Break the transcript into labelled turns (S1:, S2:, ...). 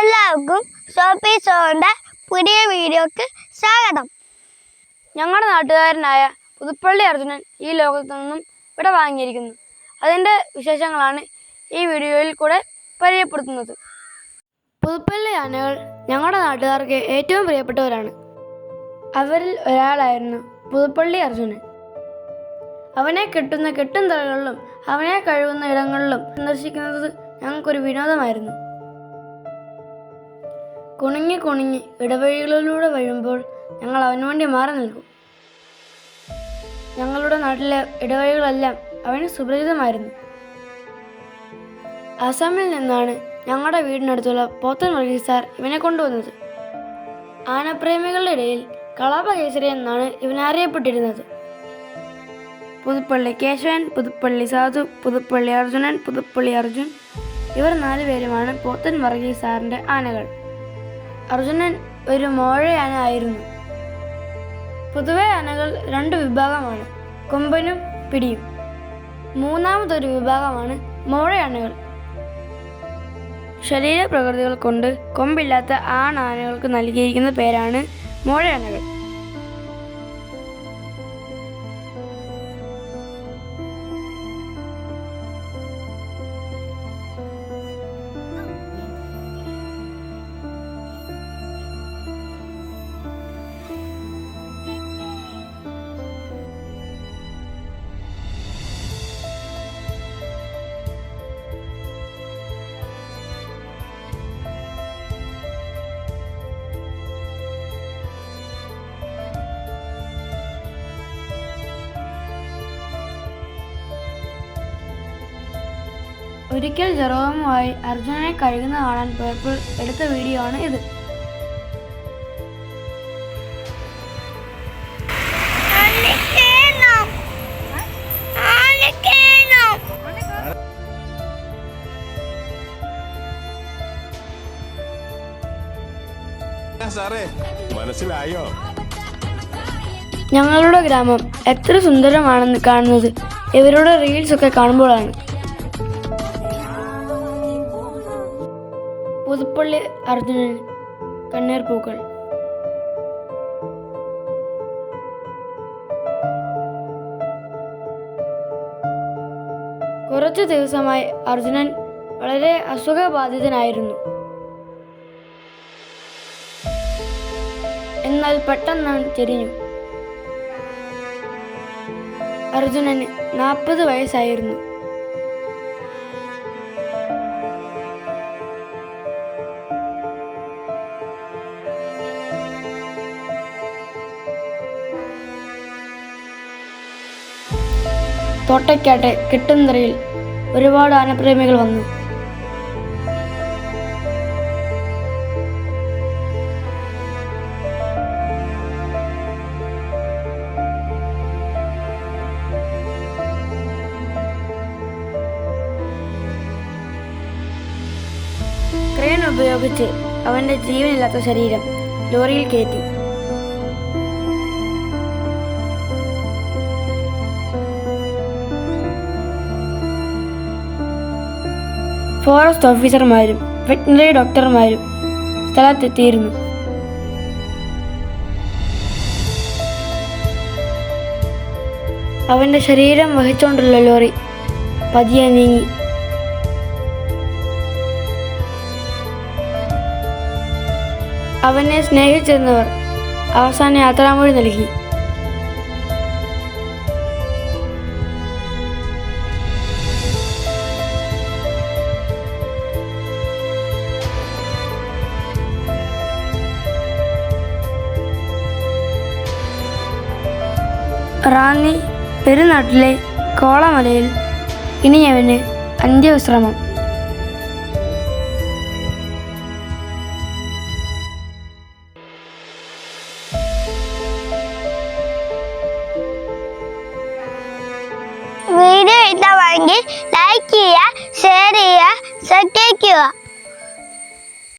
S1: എല്ലാവർക്കും ഷോപ്പി ഷോന്റെ പുതിയ വീഡിയോക്ക് സ്വാഗതം.
S2: ഞങ്ങളുടെ നാട്ടുകാരനായ പുതുപ്പള്ളി അർജുനൻ ഈ ലോകത്തു നിന്നും ഇവിടെ വാങ്ങിയിരിക്കുന്നു. അതിന്റെ വിശേഷങ്ങളാണ് ഈ വീഡിയോയിൽ കൂടെ പരിചയപ്പെടുത്തുന്നത്. പുതുപ്പള്ളി ആനകൾ ഞങ്ങളുടെ നാട്ടുകാർക്ക് ഏറ്റവും പ്രിയപ്പെട്ടവരാണ്. അവരിൽ ഒരാളായിരുന്നു പുതുപ്പള്ളി അർജുനൻ. അവനെ കെട്ടുന്ന കെട്ടും തറകളിലും അവനെ കഴിവുന്ന ഇടങ്ങളിലും സന്ദർശിക്കുന്നത് ഞങ്ങൾക്കൊരു വിനോദമായിരുന്നു. കുണുങ്ങി കുണുങ്ങി ഇടവഴികളിലൂടെ വരുമ്പോൾ ഞങ്ങൾ അവന് വേണ്ടി മാറി നിൽക്കും. ഞങ്ങളുടെ നാട്ടിലെ ഇടവഴികളെല്ലാം അവന് സുപരിചിതമായിരുന്നു. അസമിൽ നിന്നാണ് ഞങ്ങളുടെ വീടിനടുത്തുള്ള പോത്തൻ വർഗീസ് സാർ ഇവനെ കൊണ്ടുവന്നത്. ആനപ്രേമികളുടെ ഇടയിൽ കളാപ കേസരി എന്നാണ് ഇവൻ അറിയപ്പെട്ടിരുന്നത്. പുതുപ്പള്ളി കേശവൻ പുതുപ്പള്ളി സാധു പുതുപ്പള്ളി അർജുനൻ പുതുപ്പള്ളി അർജുൻ ഇവർ നാലുപേരുമാണ് പോത്തൻ വർഗീസ് സാറിന്റെ ആനകൾ. അർജുനൻ ഒരു മോഴയാന ആയിരുന്നു പൊതുവെ ആനകൾ രണ്ട് വിഭാഗമാണ് കൊമ്പനും പിടിയും. മൂന്നാമതൊരു വിഭാഗമാണ് മോഴയാനകൾ. ശരീരപ്രകൃതികൾ കൊണ്ട് കൊമ്പില്ലാത്ത ആണാനകൾക്ക് നൽകിയിരിക്കുന്ന പേരാണ് മോഴയാനകൾ. ഒരിക്കൽ ജെറോമുമായി അർജുനനെ കഴുകുന്ന കാണാൻ പേർപ്പിൾ എടുത്ത വീഡിയോ ആണ് ഇത്.
S3: സാറേ മനസ്സിലായോ?
S2: ഞങ്ങളുടെ ഗ്രാമം എത്ര സുന്ദരമാണെന്ന് കാണുന്നത്. ഇവരുടെ റീൽസ് ഒക്കെ കാണുമ്പോഴാണ്. പുതുപ്പള്ളി അർജുനൻ കണ്ണീർ പൂക്കൾ. കുറച്ചു ദിവസമായി അർജുനൻ വളരെ അസുഖബാധിതനായിരുന്നു. എന്നാൽ പെട്ടെന്ന് തിരിഞ്ഞു അർജുനന് നാൽപ്പത് വയസ്സായിരുന്നു. തോട്ടയ്ക്കാട്ടെ കിട്ടുന്തറയിൽ ഒരുപാട് ആനപ്രേമികൾ വന്നു. ഉപയോഗിച്ച് അവന്റെ ജീവനില്ലാത്ത ശരീരം ലോറിയിൽ കയറ്റി. ഫോറസ്റ്റ് ഓഫീസർമാരും വെറ്റിനറി ഡോക്ടർമാരും സ്ഥലത്തെത്തിയിരുന്നു. അവന്റെ ശരീരം വഹിച്ചുകൊണ്ടുള്ള ലോറി പതിയെ നീങ്ങി. അവനെ സ്നേഹിച്ചിരുന്നവർ അവസാന യാത്രാമൊഴി നൽകി. റാന്നി പെരുനാട്ടിലെ കോളമലയിൽ ഇനിയവന് അന്ത്യവിശ്രമം.
S1: വീഡിയോ ഇഷ്ടമാണെങ്കിൽ ലൈക്ക് ചെയ്യുക ഷെയർ ചെയ്യുക സബ്സ്ക്രൈബ് ചെയ്യുക.